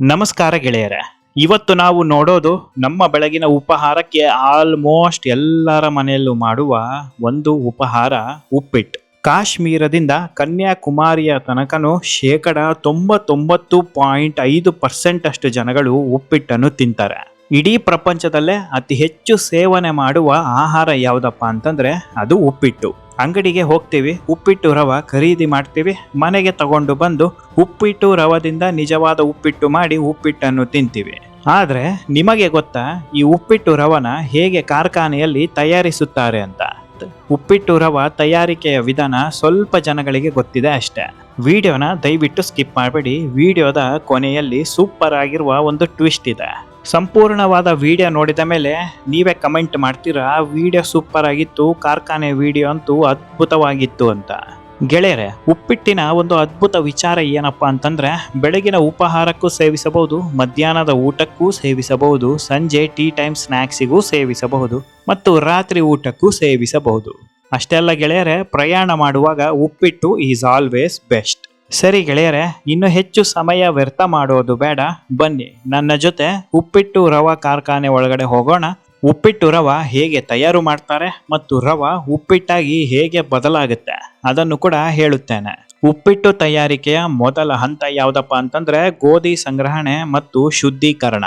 ನಮಸ್ಕಾರ ಗೆಳೆಯರೇ. ಇವತ್ತು ನಾವು ನೋಡೋದು ನಮ್ಮ ಬೆಳಗಿನ ಉಪಹಾರಕ್ಕೆ ಆಲ್ಮೋಸ್ಟ್ ಎಲ್ಲರ ಮನೆಯಲ್ಲೂ ಮಾಡುವ ಒಂದು ಉಪಹಾರ ಉಪ್ಪಿಟ್ಟು. ಕಾಶ್ಮೀರದಿಂದ ಕನ್ಯಾಕುಮಾರಿಯ ತನಕನೂ ಶೇಕಡ ತೊಂಬತ್ತೊಂಬತ್ತು ಪಾಯಿಂಟ್ ಐದು ಪರ್ಸೆಂಟ್ ಅಷ್ಟು ಜನಗಳು ಉಪ್ಪಿಟ್ಟನ್ನು ತಿಂತಾರೆ. ಇಡೀ ಪ್ರಪಂಚದಲ್ಲೇ ಅತಿ ಹೆಚ್ಚು ಸೇವನೆ ಮಾಡುವ ಆಹಾರ ಯಾವುದಪ್ಪ ಅಂತಂದ್ರೆ ಅದು ಉಪ್ಪಿಟ್ಟು. ಅಂಗಡಿಗೆ ಹೋಗ್ತೀವಿ, ಉಪ್ಪಿಟ್ಟು ರವ ಖರೀದಿ ಮಾಡ್ತೀವಿ, ಮನೆಗೆ ತಗೊಂಡು ಬಂದು ಉಪ್ಪಿಟ್ಟು ರವದಿಂದ ನಿಜವಾದ ಉಪ್ಪಿಟ್ಟು ಮಾಡಿ ಉಪ್ಪಿಟ್ಟನ್ನು ತಿಂತೀವಿ. ಆದರೆ ನಿಮಗೆ ಗೊತ್ತಾ, ಈ ಉಪ್ಪಿಟ್ಟು ರವನ ಹೇಗೆ ಕಾರ್ಖಾನೆಯಲ್ಲಿ ತಯಾರಿಸುತ್ತಾರೆ ಅಂತ? ಉಪ್ಪಿಟ್ಟು ರವ ತಯಾರಿಕೆಯ ವಿಧಾನ ಸ್ವಲ್ಪ ಜನಗಳಿಗೆ ಗೊತ್ತಿದೆ ಅಷ್ಟೇ. ವಿಡಿಯೋನ ದಯವಿಟ್ಟು ಸ್ಕಿಪ್ ಮಾಡಬೇಡಿ. ವಿಡಿಯೋದ ಕೊನೆಯಲ್ಲಿ ಸೂಪರ್ ಆಗಿರುವ ಒಂದು ಟ್ವಿಸ್ಟ್ ಇದೆ. ಸಂಪೂರ್ಣವಾದ ವಿಡಿಯೋ ನೋಡಿದ ಮೇಲೆ ನೀವೇ ಕಮೆಂಟ್ ಮಾಡ್ತೀರಾ? ವಿಡಿಯೋ ಸೂಪರ್ ಆಗಿತ್ತು, ಕಾರ್ಖಾನೆ ವಿಡಿಯೋ ಅಂತೂ ಅದ್ಭುತವಾಗಿತ್ತು ಅಂತ. ಗೆಳೆಯರೆ, ಉಪ್ಪಿಟ್ಟಿನ ಒಂದು ಅದ್ಭುತ ವಿಚಾರ ಏನಪ್ಪ ಅಂತಂದ್ರೆ, ಬೆಳಗಿನ ಉಪಹಾರಕ್ಕೂ ಸೇವಿಸಬಹುದು, ಮಧ್ಯಾಹ್ನದ ಊಟಕ್ಕೂ ಸೇವಿಸಬಹುದು, ಸಂಜೆ ಟೀ ಟೈಮ್ ಸ್ನ್ಯಾಕ್ಸಿಗೂ ಸೇವಿಸಬಹುದು, ಮತ್ತು ರಾತ್ರಿ ಊಟಕ್ಕೂ ಸೇವಿಸಬಹುದು. ಅಷ್ಟೆಲ್ಲ ಗೆಳೆಯರೆ, ಪ್ರಯಾಣ ಮಾಡುವಾಗ ಉಪ್ಪಿಟ್ಟು ಈಸ್ ಆಲ್ವೇಸ್ ಬೆಸ್ಟ್ ಸರಿ ಗೆಳೆಯರೆ, ಇನ್ನು ಹೆಚ್ಚು ಸಮಯ ವ್ಯರ್ಥ ಮಾಡೋದು ಬೇಡ. ಬನ್ನಿ, ನನ್ನ ಜೊತೆ ಉಪ್ಪಿಟ್ಟು ರವ ಕಾರ್ಖಾನೆ ಒಳಗಡೆ ಹೋಗೋಣ. ಉಪ್ಪಿಟ್ಟು ರವ ಹೇಗೆ ತಯಾರು ಮಾಡ್ತಾರೆ ಮತ್ತು ರವ ಉಪ್ಪಿಟ್ಟಾಗಿ ಹೇಗೆ ಬದಲಾಗುತ್ತೆ ಅದನ್ನು ಕೂಡ ಹೇಳುತ್ತೇನೆ. ಉಪ್ಪಿಟ್ಟು ತಯಾರಿಕೆಯ ಮೊದಲ ಹಂತ ಯಾವುದಪ್ಪ ಅಂತಂದ್ರೆ ಗೋಧಿ ಸಂಗ್ರಹಣೆ ಮತ್ತು ಶುದ್ಧೀಕರಣ.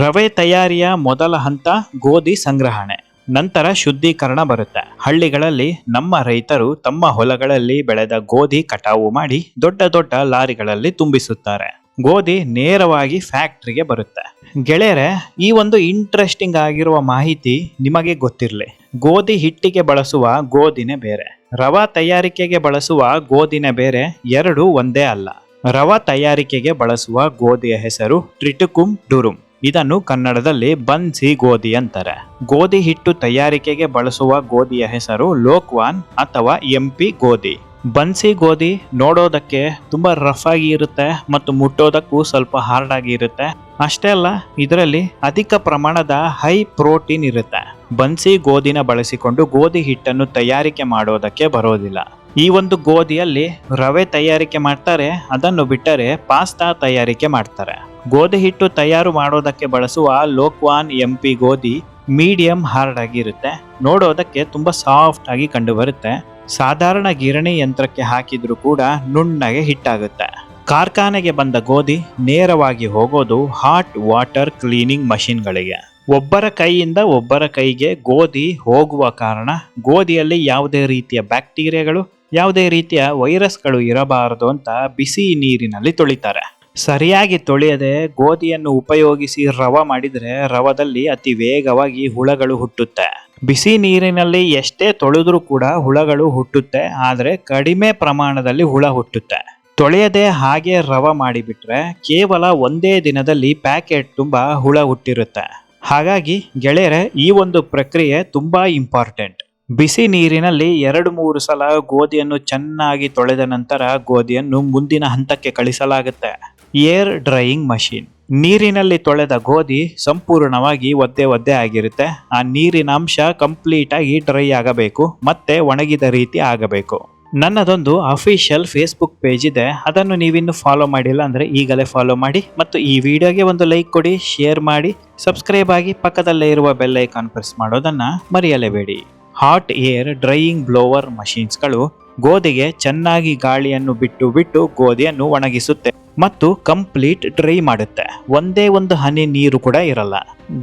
ರವೆ ತಯಾರಿಯ ಮೊದಲ ಹಂತ ಗೋಧಿ ಸಂಗ್ರಹಣೆ. ನಂತರ ಶುದ್ಧೀಕರಣ ಬರುತ್ತೆ. ಹಳ್ಳಿಗಳಲ್ಲಿ ನಮ್ಮ ರೈತರು ತಮ್ಮ ಹೊಲಗಳಲ್ಲಿ ಬೆಳೆದ ಗೋಧಿ ಕಟಾವು ಮಾಡಿ ದೊಡ್ಡ ದೊಡ್ಡ ಲಾರಿಗಳಲ್ಲಿ ತುಂಬಿಸುತ್ತಾರೆ. ಗೋಧಿ ನೇರವಾಗಿ ಫ್ಯಾಕ್ಟ್ರಿಗೆ ಬರುತ್ತೆ. ಗೆಳೆಯರೆ, ಈ ಒಂದು ಇಂಟ್ರೆಸ್ಟಿಂಗ್ ಆಗಿರುವ ಮಾಹಿತಿ ನಿಮಗೆ ಗೊತ್ತಿರಲಿ. ಗೋಧಿ ಹಿಟ್ಟಿಗೆ ಬಳಸುವ ಗೋಧಿನೇ ಬೇರೆ. ರವಾ ತಯಾರಿಕೆಗೆ ಬಳಸುವ ಗೋಧಿನೇ ಬೇರೆ, ಎರಡು ಒಂದೇ ಅಲ್ಲ. ರವಾ ತಯಾರಿಕೆಗೆ ಬಳಸುವ ಗೋಧಿಯ ಹೆಸರು ಟ್ರಿಟುಕುಮ್ ಡುರುಮ್ ಇದನ್ನು ಕನ್ನಡದಲ್ಲಿ ಬನ್ಸಿ ಗೋಧಿ ಅಂತಾರೆ. ಗೋಧಿ ಹಿಟ್ಟು ತಯಾರಿಕೆಗೆ ಬಳಸುವ ಗೋಧಿಯ ಹೆಸರು ಲೋಕ್ವಾನ್ ಅಥವಾ ಎಂಪಿ ಗೋಧಿ. ಬನ್ಸಿ ಗೋಧಿ ನೋಡೋದಕ್ಕೆ ತುಂಬಾ ರಫ್ ಆಗಿ ಇರುತ್ತೆ ಮತ್ತು ಮುಟ್ಟೋದಕ್ಕೂ ಸ್ವಲ್ಪ ಹಾರ್ಡ್ ಆಗಿ ಇರುತ್ತೆ. ಅಷ್ಟೇ ಅಲ್ಲ, ಇದರಲ್ಲಿ ಅಧಿಕ ಪ್ರಮಾಣದ ಹೈ ಪ್ರೋಟೀನ್ ಇರುತ್ತೆ. ಬನ್ಸಿ ಗೋಧಿನ ಬಳಸಿಕೊಂಡು ಗೋಧಿ ಹಿಟ್ಟನ್ನು ತಯಾರಿಕೆ ಮಾಡೋದಕ್ಕೆ ಬರೋದಿಲ್ಲ. ಈ ಒಂದು ಗೋಧಿಯಲ್ಲಿ ರವೆ ತಯಾರಿಕೆ ಮಾಡ್ತಾರೆ, ಅದನ್ನು ಬಿಟ್ಟರೆ ಪಾಸ್ತಾ ತಯಾರಿಕೆ ಮಾಡ್ತಾರೆ. ಗೋಧಿ ಹಿಟ್ಟು ತಯಾರು ಮಾಡೋದಕ್ಕೆ ಬಳಸುವ ಲೋಕ್ವಾನ್ ಎಂಪಿ ಗೋಧಿ ಮೀಡಿಯಂ ಹಾರ್ಡ್ ಆಗಿರುತ್ತೆ. ನೋಡೋದಕ್ಕೆ ತುಂಬಾ ಸಾಫ್ಟ್ ಆಗಿ ಕಂಡು ಬರುತ್ತೆ ಸಾಧಾರಣ ಗಿರಣಿ ಯಂತ್ರಕ್ಕೆ ಹಾಕಿದ್ರೂ ಕೂಡ ನುಣ್ಣಗೆ ಹಿಟ್ಟಾಗುತ್ತೆ. ಕಾರ್ಖಾನೆಗೆ ಬಂದ ಗೋಧಿ ನೇರವಾಗಿ ಹೋಗೋದು ಹಾಟ್ ವಾಟರ್ ಕ್ಲೀನಿಂಗ್ ಮಷಿನ್ಗಳಿಗೆ. ಒಬ್ಬರ ಕೈಯಿಂದ ಒಬ್ಬರ ಕೈಗೆ ಗೋಧಿ ಹೋಗುವ ಕಾರಣ ಗೋಧಿಯಲ್ಲಿ ಯಾವುದೇ ರೀತಿಯ ಬ್ಯಾಕ್ಟೀರಿಯಾಗಳು, ಯಾವುದೇ ರೀತಿಯ ವೈರಸ್ಗಳು ಇರಬಾರದು ಅಂತ ಬಿಸಿ ನೀರಿನಲ್ಲಿ ತೊಳಿತಾರೆ. ಸರಿಯಾಗಿ ತೊಳೆಯದೆ ಗೋಧಿಯನ್ನು ಉಪಯೋಗಿಸಿ ರವ ಮಾಡಿದರೆ ರವದಲ್ಲಿ ಅತಿ ವೇಗವಾಗಿ ಹುಳಗಳು ಹುಟ್ಟುತ್ತೆ. ಬಿಸಿ ನೀರಿನಲ್ಲಿ ಎಷ್ಟೇ ತೊಳೆದ್ರೂ ಕೂಡ ಹುಳಗಳು ಹುಟ್ಟುತ್ತೆ, ಆದರೆ ಕಡಿಮೆ ಪ್ರಮಾಣದಲ್ಲಿ ಹುಳ ಹುಟ್ಟುತ್ತೆ. ತೊಳೆಯದೆ ಹಾಗೆ ರವ ಮಾಡಿಬಿಟ್ರೆ ಕೇವಲ ಒಂದೇ ದಿನದಲ್ಲಿ ಪ್ಯಾಕೆಟ್ ತುಂಬ ಹುಳ ಹುಟ್ಟಿರುತ್ತೆ. ಹಾಗಾಗಿ ಗೆಳೆಯರೆ, ಈ ಒಂದು ಪ್ರಕ್ರಿಯೆ ತುಂಬಾ ಇಂಪಾರ್ಟೆಂಟ್. ಬಿಸಿ ನೀರಿನಲ್ಲಿ ಎರಡು ಮೂರು ಸಲ ಗೋಧಿಯನ್ನು ಚೆನ್ನಾಗಿ ತೊಳೆದ ನಂತರ ಗೋಧಿಯನ್ನು ಮುಂದಿನ ಹಂತಕ್ಕೆ ಕಳಿಸಲಾಗುತ್ತೆ. Air drying machine. ನೀರಿನಲ್ಲಿ ತೊಳೆದ ಗೋಧಿ ಸಂಪೂರ್ಣವಾಗಿ ಒದ್ದೆ ಒದ್ದೆ ಆಗಿರುತ್ತೆ. ಆ ನೀರಿನ ಅಂಶ ಕಂಪ್ಲೀಟ್ ಆಗಿ ಡ್ರೈ ಆಗಬೇಕು, ಮತ್ತೆ ಒಣಗಿದ ರೀತಿ ಆಗಬೇಕು. ನನ್ನದೊಂದು ಅಫಿಷಿಯಲ್ ಫೇಸ್ಬುಕ್ ಪೇಜ್ ಇದೆ. ಅದನ್ನು ನೀವಿನ್ನು ಫಾಲೋ ಮಾಡಿಲ್ಲ ಅಂದ್ರೆ ಈಗಲೇ ಫಾಲೋ ಮಾಡಿ ಮತ್ತು ಈ ವಿಡಿಯೋಗೆ ಒಂದು ಲೈಕ್ ಕೊಡಿ, ಶೇರ್ ಮಾಡಿ, ಸಬ್ಸ್ಕ್ರೈಬ್ ಆಗಿ ಪಕ್ಕದಲ್ಲೇ ಇರುವ ಬೆಲ್ ಐಕಾನ್ ಪ್ರೆಸ್ ಮಾಡೋದನ್ನ ಮರೆಯಲೇಬೇಡಿ. ಹಾಟ್ ಏರ್ ಡ್ರೈಯಿಂಗ್ ಬ್ಲೋವರ್ ಮಷೀನ್ಸ್ಗಳು ಗೋಧಿಗೆ ಚೆನ್ನಾಗಿ ಗಾಳಿಯನ್ನು ಬಿಟ್ಟು ಬಿಟ್ಟು ಗೋಧಿಯನ್ನು ಒಣಗಿಸುತ್ತೆ. ಮತ್ತು ಕಂಪ್ಲೀಟ್ ಡ್ರೈ ಮಾಡುತ್ತೆ. ಒಂದೇ ಒಂದು ಹನಿ ನೀರು ಕೂಡ ಇರಲ್ಲ.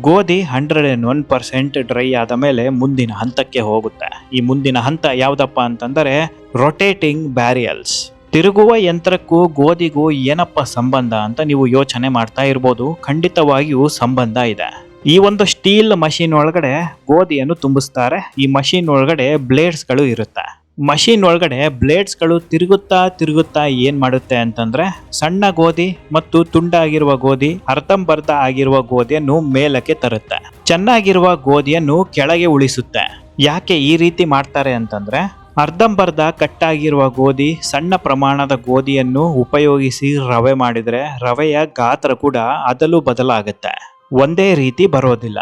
ಗೋಧಿ hundred and one percent dry ಆದ ಮೇಲೆ ಮುಂದಿನ ಹಂತಕ್ಕೆ ಹೋಗುತ್ತೆ. ಈ ಮುಂದಿನ ಹಂತ ಯಾವುದಪ್ಪ ಅಂತಂದರೆ ರೊಟೇಟಿಂಗ್ ಬ್ಯಾರಿಯಲ್ಸ್ ತಿರುಗುವ ಯಂತ್ರಕ್ಕೂ ಗೋಧಿಗೂ ಏನಪ್ಪ ಸಂಬಂಧ ಅಂತ ನೀವು ಯೋಚನೆ ಮಾಡ್ತಾ ಇರ್ಬೋದು. ಖಂಡಿತವಾಗಿಯೂ ಸಂಬಂಧ ಇದೆ. ಈ ಒಂದು ಸ್ಟೀಲ್ ಮಷೀನ್ ಒಳಗಡೆ ಗೋಧಿಯನ್ನು ತುಂಬಿಸ್ತಾರೆ. ಈ ಮಷೀನ್ ಒಳಗಡೆ ಬ್ಲೇಡ್ಸ್ಗಳು ಇರುತ್ತೆ. ಮಷೀನ್ ಒಳಗಡೆ ಬ್ಲೇಡ್ಸ್ಗಳು ತಿರುಗುತ್ತಾ ತಿರುಗುತ್ತಾ ಏನು ಮಾಡುತ್ತೆ ಅಂತಂದ್ರೆ ಸಣ್ಣ ಗೋಧಿ ಮತ್ತು ತುಂಡಾಗಿರುವ ಗೋಧಿ ಅರ್ಧಂಬರ್ಧ ಆಗಿರುವ ಗೋಧಿಯನ್ನು ಮೇಲಕ್ಕೆ ತರುತ್ತೆ. ಚೆನ್ನಾಗಿರುವ ಗೋಧಿಯನ್ನು ಕೆಳಗೆ ಉಳಿಸುತ್ತೆ. ಯಾಕೆ ಈ ರೀತಿ ಮಾಡ್ತಾರೆ ಅಂತಂದ್ರೆ ಅರ್ಧಂಬರ್ಧ ಕಟ್ಟಾಗಿರುವ ಗೋಧಿ, ಸಣ್ಣ ಪ್ರಮಾಣದ ಗೋಧಿಯನ್ನು ಉಪಯೋಗಿಸಿ ರವೆ ಮಾಡಿದರೆ ರವೆಯ ಗಾತ್ರ ಕೂಡ ಅದಲು ಬದಲಾಗುತ್ತೆ. ಒಂದೇ ರೀತಿ ಬರೋದಿಲ್ಲ.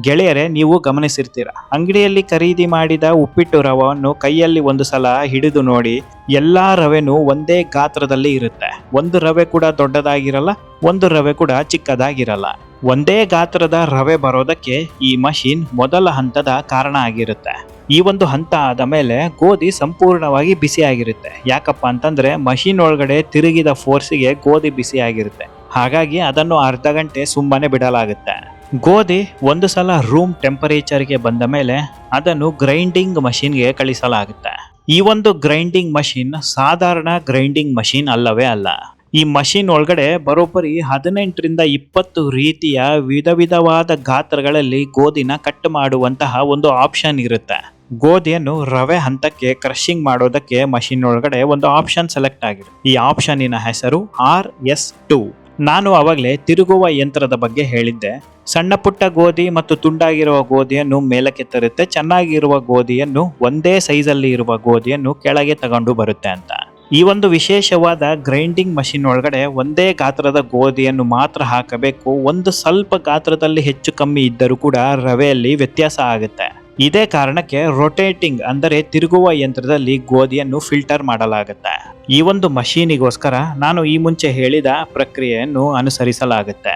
ಗೆಳೆಯರೆ, ನೀವು ಗಮನಿಸಿರ್ತೀರ. ಅಂಗಡಿಯಲ್ಲಿ ಖರೀದಿ ಮಾಡಿದ ಉಪ್ಪಿಟ್ಟು ರವನ್ನು ಕೈಯಲ್ಲಿ ಒಂದು ಸಲ ಹಿಡಿದು ನೋಡಿ, ಎಲ್ಲಾ ರವೆನೂ ಒಂದೇ ಗಾತ್ರದಲ್ಲಿ ಇರುತ್ತೆ. ಒಂದು ರವೆ ಕೂಡ ದೊಡ್ಡದಾಗಿರಲ್ಲ, ಒಂದು ರವೆ ಕೂಡ ಚಿಕ್ಕದಾಗಿರಲ್ಲ. ಒಂದೇ ಗಾತ್ರದ ರವೆ ಬರೋದಕ್ಕೆ ಈ ಮಷೀನ್ ಮೊದಲ ಹಂತದ ಕಾರಣ ಆಗಿರುತ್ತೆ. ಈ ಒಂದು ಹಂತ ಆದ ಮೇಲೆ ಗೋಧಿ ಸಂಪೂರ್ಣವಾಗಿ ಬಿಸಿಯಾಗಿರುತ್ತೆ. ಯಾಕಪ್ಪ ಅಂತಂದ್ರೆ, ಮಷೀನ್ ಒಳಗಡೆ ತಿರುಗಿದ ಫೋರ್ಸಿಗೆ ಗೋಧಿ ಬಿಸಿಯಾಗಿರುತ್ತೆ. ಹಾಗಾಗಿ ಅದನ್ನು ಅರ್ಧ ಗಂಟೆ ಸುಮ್ಮನೆ ಬಿಡಲಾಗುತ್ತೆ. ಗೋಧಿ ಒಂದು ಸಲ ರೂಮ್ ಟೆಂಪರೇಚರ್ಗೆ ಬಂದ ಮೇಲೆ ಅದನ್ನು ಗ್ರೈಂಡಿಂಗ್ ಮಷೀನ್ಗೆ ಕಳಿಸಲಾಗುತ್ತೆ. ಈ ಒಂದು ಗ್ರೈಂಡಿಂಗ್ ಮಷೀನ್ ಸಾಧಾರಣ ಗ್ರೈಂಡಿಂಗ್ ಮಷೀನ್ ಅಲ್ಲವೇ ಅಲ್ಲ. ಈ ಮಷೀನ್ ಒಳಗಡೆ ಬರೋಬ್ಬರಿ ಹದಿನೆಂಟರಿಂದ ಇಪ್ಪತ್ತು ರೀತಿಯ ವಿಧ ವಿಧವಾದ ಗಾತ್ರಗಳಲ್ಲಿ ಗೋಧಿನ ಕಟ್ ಮಾಡುವಂತಹ ಒಂದು ಆಪ್ಷನ್ ಇರುತ್ತೆ. ಗೋಧಿಯನ್ನು ರವೆ ಹಂತಕ್ಕೆ ಕ್ರಷಿಂಗ್ ಮಾಡೋದಕ್ಕೆ ಮಷೀನ್ ಒಳಗಡೆ ಒಂದು ಆಪ್ಷನ್ ಸೆಲೆಕ್ಟ್ ಆಗಿದೆ. ಈ ಆಪ್ಷನ್ನಿನ ಹೆಸರು ಆರ್ ಎಸ್ ಟು ನಾನು ಅವಾಗಲೇ ತಿರುಗುವ ಯಂತ್ರದ ಬಗ್ಗೆ ಹೇಳಿದ್ದೆ. ಸಣ್ಣ ಪುಟ್ಟ ಗೋಧಿ ಮತ್ತು ತುಂಡಾಗಿರುವ ಗೋಧಿಯನ್ನು ಮೇಲಕ್ಕೆ ತರುತ್ತೆ, ಚೆನ್ನಾಗಿರುವ ಗೋಧಿಯನ್ನು ಒಂದೇ ಸೈಜಲ್ಲಿ ಇರುವ ಗೋಧಿಯನ್ನು ಕೆಳಗೆ ತಗೊಂಡು ಬರುತ್ತೆ ಅಂತ. ಈ ಒಂದು ವಿಶೇಷವಾದ ಗ್ರೈಂಡಿಂಗ್ ಮಷಿನ್ ಒಳಗಡೆ ಒಂದೇ ಗಾತ್ರದ ಗೋಧಿಯನ್ನು ಮಾತ್ರ ಹಾಕಬೇಕು. ಒಂದು ಸ್ವಲ್ಪ ಗಾತ್ರದಲ್ಲಿ ಹೆಚ್ಚು ಕಮ್ಮಿ ಇದ್ದರೂ ಕೂಡ ರವೆಯಲ್ಲಿ ವ್ಯತ್ಯಾಸ ಆಗುತ್ತೆ. ಇದೇ ಕಾರಣಕ್ಕೆ ರೊಟೇಟಿಂಗ್ ಅಂದರೆ ತಿರುಗುವ ಯಂತ್ರದಲ್ಲಿ ಗೋಧಿಯನ್ನು ಫಿಲ್ಟರ್ ಮಾಡಲಾಗುತ್ತೆ. ಈ ಒಂದು ಮಷೀನಿಗೋಸ್ಕರ ನಾನು ಈ ಮುಂಚೆ ಹೇಳಿದ ಪ್ರಕ್ರಿಯೆಯನ್ನು ಅನುಸರಿಸಲಾಗುತ್ತೆ.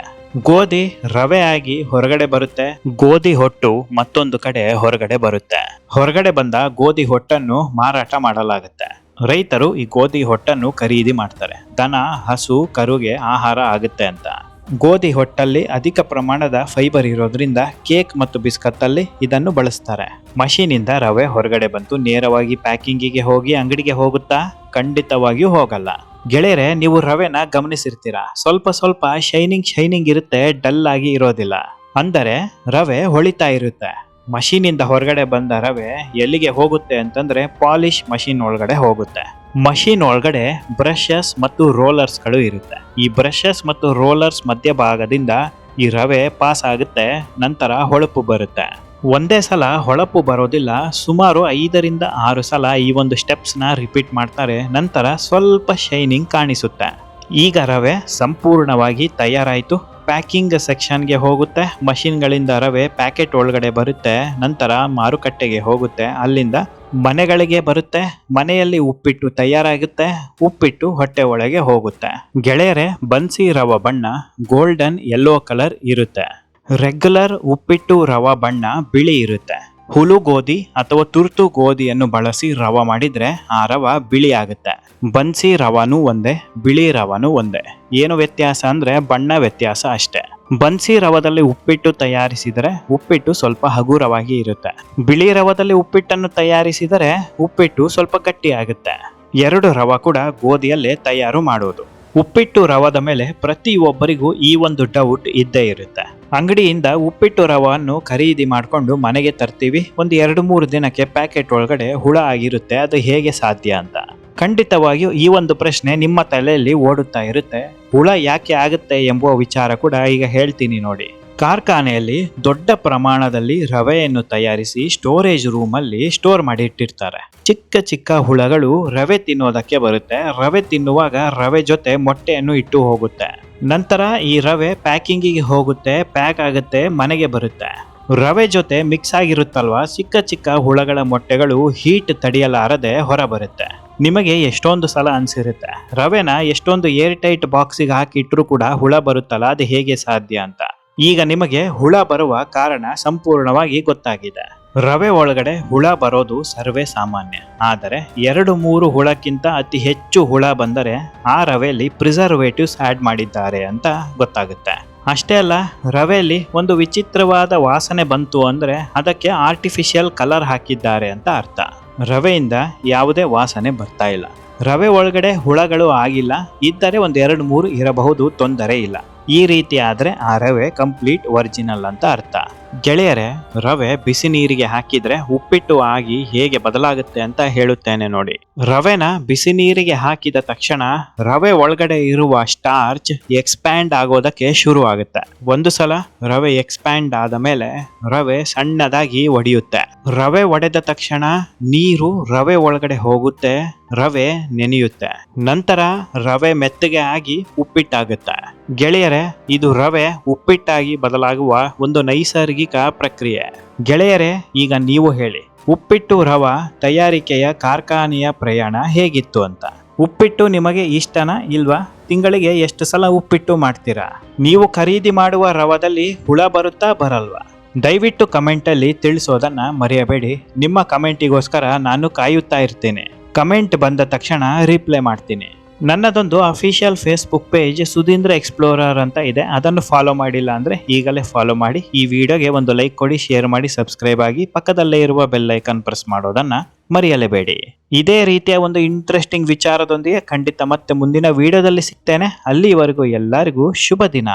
ಗೋಧಿ ರವೆ ಆಗಿ ಹೊರಗಡೆ ಬರುತ್ತೆ, ಗೋಧಿ ಹೊಟ್ಟು ಮತ್ತೊಂದು ಕಡೆ ಹೊರಗಡೆ ಬರುತ್ತೆ. ಹೊರಗಡೆ ಬಂದ ಗೋಧಿ ಹೊಟ್ಟನ್ನು ಮಾರಾಟ ಮಾಡಲಾಗುತ್ತೆ. ರೈತರು ಈ ಗೋಧಿ ಹೊಟ್ಟನ್ನು ಖರೀದಿ ಮಾಡ್ತಾರೆ. ದನ, ಹಸು, ಕರುಗೆ ಆಹಾರ ಆಗುತ್ತೆ ಅಂತ. ಗೋಧಿ ಹೊಟ್ಟಲ್ಲಿ ಅಧಿಕ ಪ್ರಮಾಣದ ಫೈಬರ್ ಇರೋದ್ರಿಂದ ಕೇಕ್ ಮತ್ತು ಬಿಸ್ಕತ್ತಲ್ಲಿ ಇದನ್ನು ಬಳಸ್ತಾರೆ. ಮಷೀನಿಂದ ರವೆ ಹೊರಗಡೆ ಬಂತು ನೇರವಾಗಿ ಪ್ಯಾಕಿಂಗಿಗೆ ಹೋಗಿ ಅಂಗಡಿಗೆ ಹೋಗುತ್ತಾ ಖಂಡಿತವಾಗಿಯೂ ಹೋಗಲ್ಲ. ಗೆಳೆಯರೆ, ನೀವು ರವೆನ ಗಮನಿಸಿರ್ತೀರಾ? ಸ್ವಲ್ಪ ಸ್ವಲ್ಪ ಶೈನಿಂಗ್ ಶೈನಿಂಗ್ ಇರುತ್ತೆ ಡಲ್ ಆಗಿ ಇರೋದಿಲ್ಲ. ಅಂದರೆ ರವೆ ಹೊಳಿತಾ ಇರುತ್ತೆ. ಮಷೀನಿಂದ ಹೊರಗಡೆ ಬಂದ ರವೆ ಎಲ್ಲಿಗೆ ಹೋಗುತ್ತೆ ಅಂತಂದ್ರೆ ಪಾಲಿಶ್ ಮಷೀನ್ ಒಳಗಡೆ ಹೋಗುತ್ತೆ. ಮಷೀನ್ ಒಳಗಡೆ ಬ್ರಷಸ್ ಮತ್ತು ರೋಲರ್ಸ್ಗಳು ಇರುತ್ತೆ. ಈ ಬ್ರಷಸ್ ಮತ್ತು ರೋಲರ್ಸ್ ಮಧ್ಯಭಾಗದಿಂದ ಈ ರವೆ ಪಾಸ್ ಆಗುತ್ತೆ, ನಂತರ ಹೊಳಪು ಬರುತ್ತೆ. ಒಂದೇ ಸಲ ಹೊಳಪು ಬರೋದಿಲ್ಲ, ಸುಮಾರು ಐದರಿಂದ ಆರು ಸಲ ಈ ಒಂದು ಸ್ಟೆಪ್ಸ್ನ ರಿಪೀಟ್ ಮಾಡ್ತಾರೆ, ನಂತರ ಸ್ವಲ್ಪ ಶೈನಿಂಗ್ ಕಾಣಿಸುತ್ತೆ. ಈಗ ರವೆ ಸಂಪೂರ್ಣವಾಗಿ ತಯಾರಾಯಿತು. ಪ್ಯಾಕಿಂಗ್ ಸೆಕ್ಷನ್ಗೆ ಹೋಗುತ್ತೆ. ಮಷಿನ್ಗಳಿಂದ ರವೆ ಪ್ಯಾಕೆಟ್ ಒಳಗಡೆ ಬರುತ್ತೆ. ನಂತರ ಮಾರುಕಟ್ಟೆಗೆ ಹೋಗುತ್ತೆ. ಅಲ್ಲಿಂದ ಮನೆಗಳಿಗೆ ಬರುತ್ತೆ. ಮನೆಯಲ್ಲಿ ಉಪ್ಪಿಟ್ಟು ತಯಾರಾಗುತ್ತೆ. ಉಪ್ಪಿಟ್ಟು ಹೊಟ್ಟೆ ಒಳಗೆ ಹೋಗುತ್ತೆ. ಗೆಳೆಯರೆ, ಬನ್ಸಿ ರವ ಬಣ್ಣ ಗೋಲ್ಡನ್ ಯೆಲ್ಲೋ ಕಲರ್ ಇರುತ್ತೆ. ರೆಗ್ಯುಲರ್ ಉಪ್ಪಿಟ್ಟು ರವ ಬಣ್ಣ ಬಿಳಿ ಇರುತ್ತೆ. ಹುಲು ಗೋಧಿ ಅಥವಾ ತುರ್ತು ಗೋಧಿಯನ್ನು ಬಳಸಿ ರವ ಮಾಡಿದರೆ ಆ ರವ ಬಿಳಿ ಆಗುತ್ತೆ. ಬನ್ಸಿ ರವಾನು ಒಂದೇ, ಬಿಳಿ ರವಾನೂ ಒಂದೇ. ಏನು ವ್ಯತ್ಯಾಸ ಅಂದ್ರೆ ಬಣ್ಣ ವ್ಯತ್ಯಾಸ ಅಷ್ಟೇ. ಬನ್ಸಿ ರವದಲ್ಲಿ ಉಪ್ಪಿಟ್ಟು ತಯಾರಿಸಿದರೆ ಉಪ್ಪಿಟ್ಟು ಸ್ವಲ್ಪ ಹಗುರವಾಗಿ ಇರುತ್ತೆ. ಬಿಳಿ ರವದಲ್ಲಿ ಉಪ್ಪಿಟ್ಟನ್ನು ತಯಾರಿಸಿದರೆ ಉಪ್ಪಿಟ್ಟು ಸ್ವಲ್ಪ ಗಟ್ಟಿಯಾಗುತ್ತೆ. ಎರಡು ರವ ಕೂಡ ಗೋಧಿಯಲ್ಲೇ ತಯಾರು ಮಾಡುವುದು ಉಪ್ಪಿಟ್ಟು ರವದ ಮೇಲೆ ಪ್ರತಿಯೊಬ್ಬರಿಗೂ ಈ ಒಂದು ಡೌಟ್ ಇದ್ದೇ ಇರುತ್ತೆ. ಅಂಗಡಿಯಿಂದ ಉಪ್ಪಿಟ್ಟು ರವನ್ನು ಖರೀದಿ ಮಾಡಿಕೊಂಡು ಮನೆಗೆ ತರ್ತೀವಿ. ಒಂದು ಎರಡು ಮೂರು ದಿನಕ್ಕೆ ಪ್ಯಾಕೆಟ್ ಒಳಗಡೆ ಹುಳ ಆಗಿರುತ್ತೆ, ಅದು ಹೇಗೆ ಸಾಧ್ಯ ಅಂತ. ಖಂಡಿತವಾಗಿಯೂ ಈ ಒಂದು ಪ್ರಶ್ನೆ ನಿಮ್ಮ ತಲೆಯಲ್ಲಿ ಓಡುತ್ತಾ ಇರುತ್ತೆ. ಹುಳ ಯಾಕೆ ಆಗುತ್ತೆ ಎಂಬುವ ವಿಚಾರ ಕೂಡ ಈಗ ಹೇಳ್ತೀನಿ ನೋಡಿ. ಕಾರ್ಖಾನೆಯಲ್ಲಿ ದೊಡ್ಡ ಪ್ರಮಾಣದಲ್ಲಿ ರವೆಯನ್ನು ತಯಾರಿಸಿ ಸ್ಟೋರೇಜ್ ರೂಮಲ್ಲಿ ಸ್ಟೋರ್ ಮಾಡಿ ಇಟ್ಟಿರ್ತಾರೆ ಚಿಕ್ಕ ಚಿಕ್ಕ ಹುಳಗಳು ರವೆ ತಿನ್ನೋದಕ್ಕೆ ಬರುತ್ತೆ. ರವೆ ತಿನ್ನುವಾಗ ರವೆ ಜೊತೆ ಮೊಟ್ಟೆಯನ್ನು ಇಟ್ಟು ಹೋಗುತ್ತೆ. ನಂತರ ಈ ರವೆ ಪ್ಯಾಕಿಂಗಿಗೆ ಹೋಗುತ್ತೆ ಪ್ಯಾಕ್ ಆಗುತ್ತೆ, ಮನೆಗೆ ಬರುತ್ತೆ. ರವೆ ಜೊತೆ ಮಿಕ್ಸ್ ಆಗಿರುತ್ತಲ್ವಾ? ಚಿಕ್ಕ ಚಿಕ್ಕ ಹುಳಗಳ ಮೊಟ್ಟೆಗಳು ಹೀಟ್ ತಡೆಯಲಾರದೆ ಹೊರ ಬರುತ್ತೆ ನಿಮಗೆ ಎಷ್ಟೊಂದು ಸಲ ಅನ್ಸಿರುತ್ತೆ, ರವೆನ ಎಷ್ಟೊಂದು ಏರ್ ಟೈಟ್ ಬಾಕ್ಸಿಗೆ ಹಾಕಿ ಇಟ್ಟರು ಕೂಡ ಹುಳ ಬರುತ್ತಲ್ಲ, ಅದು ಹೇಗೆ ಸಾಧ್ಯ ಅಂತ? ಈಗ ನಿಮಗೆ ಹುಳ ಬರುವ ಕಾರಣ ಸಂಪೂರ್ಣವಾಗಿ ಗೊತ್ತಾಗಿದೆ. ರವೆ ಒಳಗಡೆ ಹುಳ ಬರೋದು ಸರ್ವೇ ಸಾಮಾನ್ಯ. ಆದರೆ ಎರಡು ಮೂರು ಹುಳಕ್ಕಿಂತ ಅತಿ ಹೆಚ್ಚು ಹುಳ ಬಂದರೆ ಆ ರವೆಯಲ್ಲಿ ಪ್ರಿಸರ್ವೇಟಿವ್ಸ್ ಆಡ್ ಮಾಡಿದ್ದಾರೆ ಅಂತ ಗೊತ್ತಾಗುತ್ತೆ. ಅಷ್ಟೇ ಅಲ್ಲ, ರವೆಯಲ್ಲಿ ಒಂದು ವಿಚಿತ್ರವಾದ ವಾಸನೆ ಬಂತು ಅಂದ್ರೆ ಅದಕ್ಕೆ ಆರ್ಟಿಫಿಷಿಯಲ್ ಕಲರ್ ಹಾಕಿದ್ದಾರೆ ಅಂತ ಅರ್ಥ. ರವೆಯಿಂದ ಯಾವುದೇ ವಾಸನೆ ಬರ್ತಾ ಇಲ್ಲ. ರವೆ ಒಳಗಡೆ ಹುಳಗಳು ಆಗಿಲ್ಲ, ಇದ್ದರೆ ಒಂದು ಎರಡು ಮೂರು ಇರಬಹುದು, ತೊಂದರೆ ಇಲ್ಲ. ಈ ರೀತಿ ಆದರೆ ಆ ರವೆ ಕಂಪ್ಲೀಟ್ ಒರಿಜಿನಲ್ ಅಂತ ಅರ್ಥ. ಗೆಳೆಯರೆ, ರವೆ ಬಿಸಿ ನೀರಿಗೆ ಹಾಕಿದ್ರೆ ಉಪ್ಪಿಟ್ಟು ಆಗಿ ಹೇಗೆ ಬದಲಾಗುತ್ತೆ ಅಂತ ಹೇಳುತ್ತೇನೆ ನೋಡಿ. ರವೆನ ಬಿಸಿ ನೀರಿಗೆ ಹಾಕಿದ ತಕ್ಷಣ ರವೆ ಒಳಗಡೆ ಇರುವ ಸ್ಟಾರ್ಚ್ ಎಕ್ಸ್ಪ್ಯಾಂಡ್ ಆಗೋದಕ್ಕೆ ಶುರು ಆಗುತ್ತೆ ಒಂದು ಸಲ ರವೆ ಎಕ್ಸ್ಪ್ಯಾಂಡ್ ಆದ ಮೇಲೆ ರವೆ ಸಣ್ಣದಾಗಿ ಒಡೆಯುತ್ತೆ. ರವೆ ಒಡೆದ ತಕ್ಷಣ ನೀರು ರವೆ ಒಳಗಡೆ ಹೋಗುತ್ತೆ, ರವೆ ನೆನೆಯುತ್ತೆ. ನಂತರ ರವೆ ಮೆತ್ತಗೆ ಆಗಿ ಉಪ್ಪಿಟ್ಟಾಗುತ್ತೆ. ಗೆಳೆಯರೆ, ಇದು ರವೆ ಉಪ್ಪಿಟ್ಟಾಗಿ ಬದಲಾಗುವ ಒಂದು ನೈಸರ್ಗಿಕ ನೈಸರ್ಗಿಕ ಪ್ರಕ್ರಿಯೆ. ಗೆಳೆಯರೇ, ಈಗ ನೀವು ಹೇಳಿ, ಉಪ್ಪಿಟ್ಟು ರವ ತಯಾರಿಕೆಯ ಕಾರ್ಖಾನೆಯ ಪ್ರಯಾಣ ಹೇಗಿತ್ತು ಅಂತ? ಉಪ್ಪಿಟ್ಟು ನಿಮಗೆ ಇಷ್ಟನಾ ಇಲ್ವಾ? ತಿಂಗಳಿಗೆ ಎಷ್ಟು ಸಲ ಉಪ್ಪಿಟ್ಟು ಮಾಡ್ತೀರಾ? ನೀವು ಖರೀದಿ ಮಾಡುವ ರವದಲ್ಲಿ ಹುಳ ಬರುತ್ತಾ ಬರಲ್ವಾ? ದಯವಿಟ್ಟು ಕಮೆಂಟಲ್ಲಿ ತಿಳಿಸೋದನ್ನ ಮರೆಯಬೇಡಿ. ನಿಮ್ಮ ಕಮೆಂಟಿಗೋಸ್ಕರ ನಾನು ಕಾಯುತ್ತಾ ಇರ್ತೇನೆ. ಕಮೆಂಟ್ ಬಂದ ತಕ್ಷಣ ರಿಪ್ಲೈ ಮಾಡ್ತೀನಿ. ನನ್ನದೊಂದು official Facebook page Sudhindra explorer ಅಂತ ಇದೆ. ಅದನ್ನು ಫಾಲೋ ಮಾಡಿಲ್ಲ ಅಂದರೆ ಈಗಲೇ ಫಾಲೋ ಮಾಡಿ. ಈ ವಿಡಿಯೋಗೆ ಒಂದು ಲೈಕ್ ಕೊಡಿ ಶೇರ್ ಮಾಡಿ ಸಬ್ಸ್ಕ್ರೈಬ್ ಆಗಿ ಪಕ್ಕದಲ್ಲೇ ಇರುವ ಬೆಲ್ಲೈಕನ್ ಪ್ರೆಸ್ ಮಾಡೋದನ್ನು ಮರೆಯಲೇಬೇಡಿ. ಇದೇ ರೀತಿಯ ಒಂದು ಇಂಟ್ರೆಸ್ಟಿಂಗ್ ವಿಚಾರದೊಂದಿಗೆ ಖಂಡಿತ ಮತ್ತೆ ಮುಂದಿನ ವಿಡಿಯೋದಲ್ಲಿ ಸಿಗ್ತೇನೆ. ಅಲ್ಲಿವರೆಗೂ ಎಲ್ಲರಿಗೂ ಶುಭ ದಿನ.